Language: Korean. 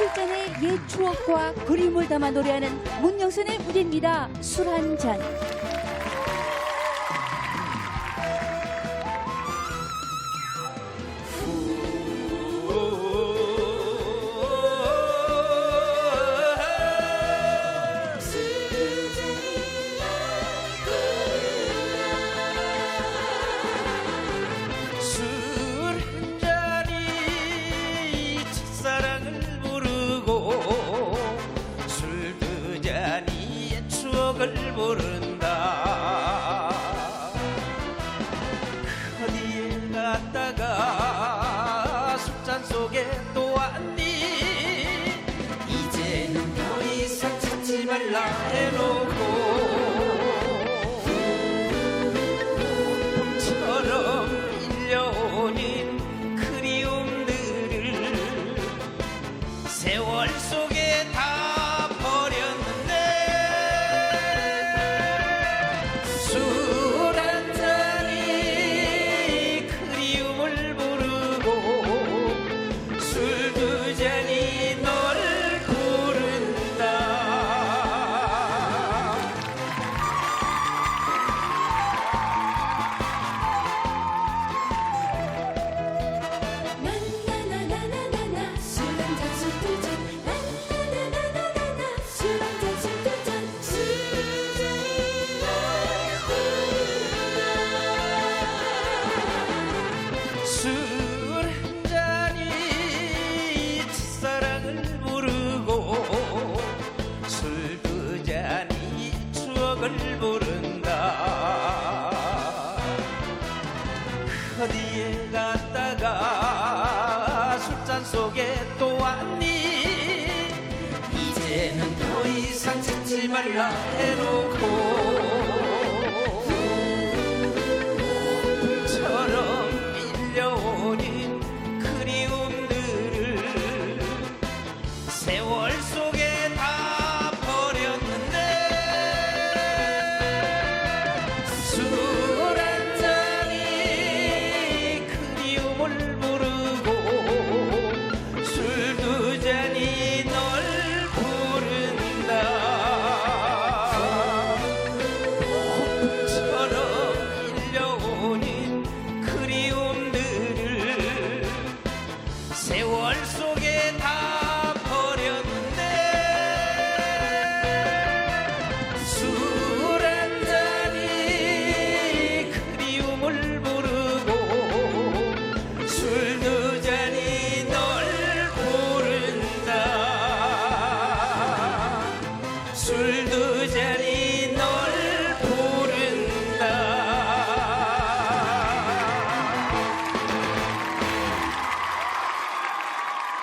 술잔에 옛 추억과 그림을 담아 노래하는 문영선의 무대입니다. 술 한 잔. 추억을 부른다. 어디에 갔다가 술잔 속에 또 왔니? 이제는 더 이상 찾지 말라 해놓고 세월 속에 다 이 추억을 부른다. 어디에 갔다가 술잔 속에 또 왔니? 이제는 더 이상 찾지 말라 해놓고 속에 다 버렸네. 술 한잔이 그리움을 부르고 술 두 잔이 널 부른다. 술